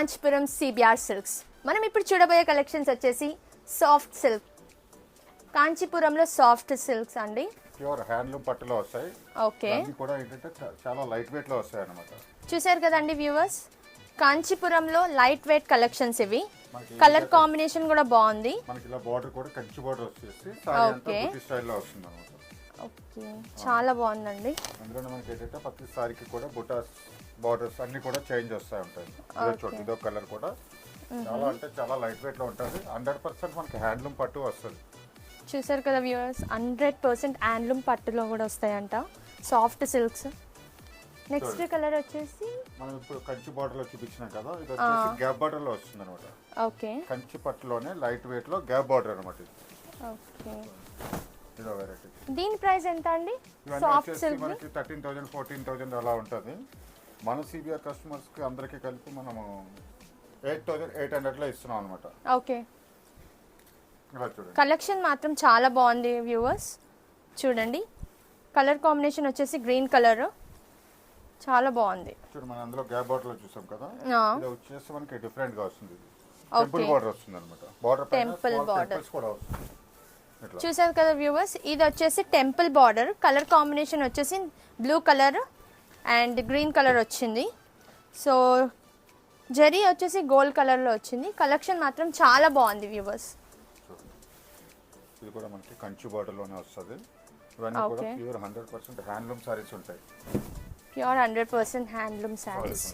Kanchipuram CBR silks. మనం ఇప్పుడు చూడబోయే కలెక్షన్స్ వచ్చేసి సాఫ్ట్ సిల్క్ కాంచీపురంలో సాఫ్ట్ సిల్క్స్ అండి. ప్యూర్ హ్యాండ్లూమ్ పట్టులో వస్తాయి. ఓకే. కూడా ఏంటంటే చాలా లైట్ వెయిట్లో వస్తాయి అనమాట చూసారు కదండి వ్యూవర్స్ కాంచీపురంలో లైట్ వెయిట్ కలెక్షన్స్ ఇవి కలర్ కాంబినేషన్ కూడా బాగుంది. మనకి ఇలా బార్డర్ కూడా కంచి బార్డర్ వచ్చేసి. బుట్టి స్టైల్లో వస్తుంది అనమాట ఓకే. చాలా బాగుందండి. అందులో మనకి ఏంటంటే ప్రతి సారీకి కూడా బుటాస్ బార్డర్స్ అన్ని కూడా చేంజ్ వస్తాయి ఉంటాయి. ఇదో చూడండి ఇదో కలర్ కూడా. చాలా అంటే చాలా లైట్ వెయిట్లో ఉంటుంది. హండ్రెడ్ పర్సెంట్ మనకి హ్యాండ్లూమ్ పట్టు వస్తుంది. చూసారు కదా వ్యూవర్స్ హండ్రెడ్ పర్సెంట్ హ్యాండ్లూమ్ పట్టులో కూడా వస్తాయంట. సాఫ్ట్ సిల్క్స్ నెక్స్ట్ కలర్ వచ్చేసి? మనం ఇప్పుడు కంచి బార్డర్లో చూపించినాం కదా ఇది వచ్చేసి గ్యాప్ బార్డర్లో వస్తుంది అనమాట ఓకే కంచి పట్టులోనే లైట్ వెయిట్లో గ్యాప్ బార్డర్ అనమాట ఇది. ఓకే ఇదో వెరైటీ దీని ప్రైస్ ఎంత అండి? సాఫ్ట్ సిల్క్ మనకి థర్టీన్ థౌజండ్ ఫోర్టీన్ థౌజండ్ అలా ఉంటుంది. మన సిబిఆర్ కస్టమర్స్కి అందరికీ కలిపి మనము ఎయిట్ థౌజండ్ ఎయిట్ హండ్రెడ్లో ఇస్తున్నాం అనమాట ఓకే. ఇలా చూడండి. కలెక్షన్ మాత్రం చాలా బాగుంది వ్యూవర్స్. చూడండి. కలర్ కాంబినేషన్ వచ్చేసి గ్రీన్ కలర్. చాలా బాగుంది. చూడు మనం అందులో గ్యాప్ బార్డర్లో చూసాం కదా? ఇది వచ్చేసి మనకి డిఫరెంట్గా వస్తుంది. టెంపుల్ బార్డర్ వస్తుంది అనమాట బార్డర్ Temple border. కూడా వస్తుంది. చూసారు కదా వ్యూవర్స్? ఇది వచ్చేసి టెంపుల్ బార్డర్ కలర్ కాంబినేషన్ వచ్చేసి blue colour and green colour వచ్చింది. సో జరీ వచ్చేసి గోల్డ్ కలర్లో వచ్చింది. కలెక్షన్ మాత్రం చాలా బాగుంది వ్యూవర్స్. ఇది కూడా మనకి కంచి బార్డర్లోనే వస్తుంది. ఇవన్నీ కూడా. Pure hundred percent handloom saris ఉంటాయి. Pure hundred percent handloom saris.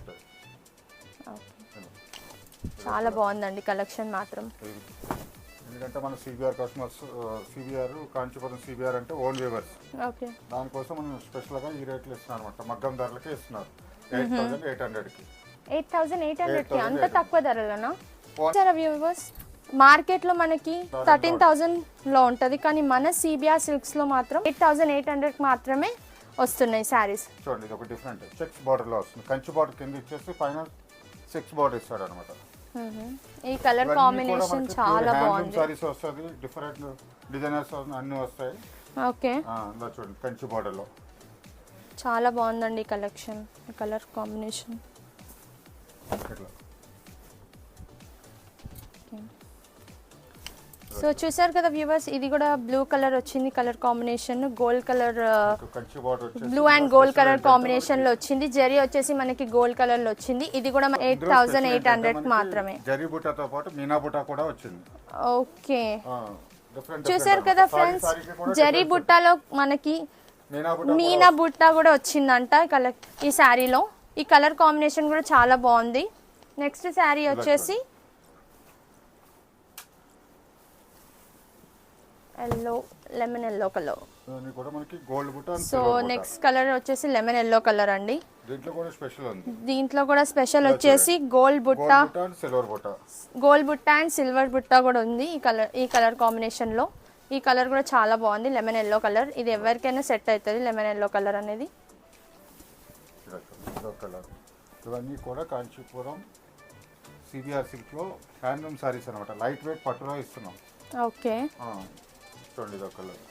చాలా బాగుందండి కలెక్షన్ మాత్రం. ఎందుకంటే మన CBR customers CBR Kanchipuram CBR అంటే ఓన్ వేవర్స్ దానికోసం మనం స్పెషల్గా ఈ రేట్లు ఇస్తున్నాం అనమాట మగ్గం ధరలకే ఇస్తున్నారు. ఎయిట్ థౌసండ్ ఎయిట్ హండ్రెడ్కి ఎయిట్ థౌసండ్ ఎయిట్ హండ్రెడ్కి? అంత 8,800. తక్కువ ధరలోనా? సరే వ్యూవర్స్ మార్కెట్లో మనకి థర్టీన్ థౌజండ్లో ఉంటుంది. కానీ మన సిబిఆర్ సిల్క్స్లో మాత్రం ఎయిట్ థౌజండ్ ఎయిట్ హండ్రెడ్ మాత్రమే వస్తున్నాయి శారీస్. చూడండి ఇది ఒక డిఫరెంట్ చెక్స్ బార్డర్లో వస్తుంది. కంచి బార్డర్ కింద ఇచ్చేసి పైన చెక్స్ బార్డర్ ఇస్తాడు అనమాట ఈ కలర్ కాంబినేషన్ చాలా బాగుంది. సారీస్ వస్తుంది డిఫరెంట్ డిజైనర్స్ అన్ని వస్తాయి. ఓకే. ఆ, చూడండి కంచి బార్డర్లో చాలా బాగుందండి ఈ కలెక్షన్ ఈ కలర్ కాంబినేషన్. ఇట్లా సో చూసారు కదా వ్యూవర్స్ ఇది కూడా బ్లూ కలర్ వచ్చింది colour combination. Gold colour blue and gold colour కాంబినేషన్లో వచ్చింది. జరీ వచ్చేసి మనకి గోల్డ్ కలర్లో వచ్చింది. ఇది కూడా ఎయిట్ థౌసండ్ ఎయిట్ హండ్రెడ్ మాత్రమే. జరీ బుట్టాతో పాటు మీనా బుట్ట కూడా వచ్చింది. ఓకే. చూసారు కదా ఫ్రెండ్స్ జరీ బుట్టాలో మనకి మీనా బుట్ట కూడా వచ్చిందంట ఈ కలర్ ఈ శారీలో ఈ కలర్ కాంబినేషన్ కూడా చాలా బాగుంది. నెక్స్ట్ శారీ వచ్చేసి yellow lemon yellow colour so. Next colour వచ్చేసి లెమన్ ఎల్లో కలర్ అండి. దీంట్లో కూడా స్పెషల్ ఉంది. దీంట్లో కూడా స్పెషల్ వచ్చేసి గోల్డ్ బుట్ట గోల్డ్ బుట్ట. అండ్ సిల్వర్ బుట్ట గోల్డ్ బుట్ట అండ్ సిల్వర్ బుట్ట కూడా ఉంది ఈ కలర్ ఈ కలర్ కాంబినేషన్లో. ఈ కలర్ కూడా చాలా బాగుంది లెమన్ ఎల్లో కలర్ ఇది ఎవరికైనా సెట్ అవుతుంది లెమన్ ఎల్లో కలర్ అనేది. ఇవన్నీ కూడా కాంచీపురం సిబిఆర్ సిల్క్లో హ్యాండ్లూమ్ సారీస్ అనమాట లైట్ వెయిట్ పట్టులో ఇస్తున్నాం. ఓకే ఆ, చూడండి ఇదో colour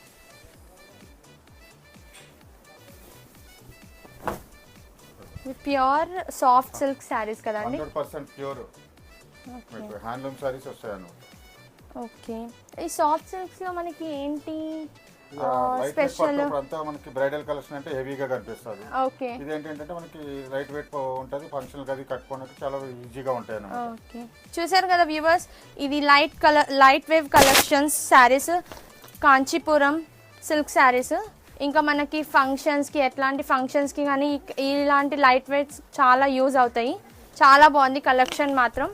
pure soft silk saris కదండి హండ్రెడ్ పర్సెంట్ ప్యూర్. మీకు హ్యాండ్లూమ్ సారీస్ వస్తాయి ఓకే. ఈ సాఫ్ట్ సిల్క్స్లో మనకి ఏంటి? స్పెషల్ అంతా మనకి బ్రైడల్ కలెక్షన్ అంటే హెవీగా కనిపిస్తుంది. ఓకే. ఇది ఏంటంటే మనకి లైట్ వెయిట్ ఉంటుంది ఫంక్షన్ అది కట్టుకోవడానికి చాలా ఈజీగా ఉంటాయి అన్నమాట ఓకే. చూసారు కదా వ్యూవర్స్ ఇది light colour light weave collections saris. Kanchipuram silk saris ఇంకా మనకి ఫంక్షన్స్కి ఎట్లాంటి ఫంక్షన్స్కి కానీ ఇలాంటి లైట్ వెయిట్స్ చాలా యూజ్ అవుతాయి. చాలా బాగుంది కలెక్షన్ మాత్రం.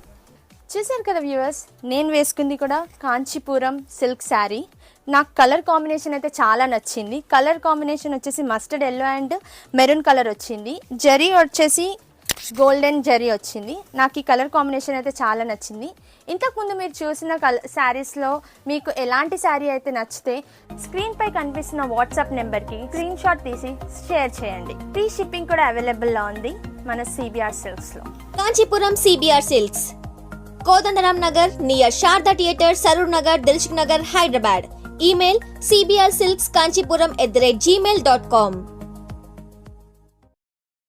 చూసారు కదా వ్యూవర్స్ నేను వేసుకుంది కూడా కాంచీపురం సిల్క్ శారీ నాకు కలర్ కాంబినేషన్ అయితే చాలా నచ్చింది. కలర్ కాంబినేషన్ వచ్చేసి mustard yellow and maroon colour వచ్చింది. జరీ వచ్చేసి గోల్డెన్ జరీ వచ్చింది. నాకు ఈ కలర్ కాంబినేషన్ అయితే చాలా నచ్చింది. ఇంతకుముందు మీరు చూసిన కల శారీస్లో మీకు ఎలాంటి శారీ అయితే నచ్చితే స్క్రీన్పై కనిపిస్తున్న వాట్సాప్ నెంబర్కి స్క్రీన్ షాట్ తీసి షేర్ చేయండి. ఫ్రీ షిప్పింగ్ కూడా అవైలబుల్లో ఉంది మన CBR సిల్క్స్లో Kanchipuram CBR silks Kodandaram Nagar near Sharada theatre Saroor Nagar Dilsukh Nagar Hyderabad email CBR silks Kanchipuram at the rate Gmail dot com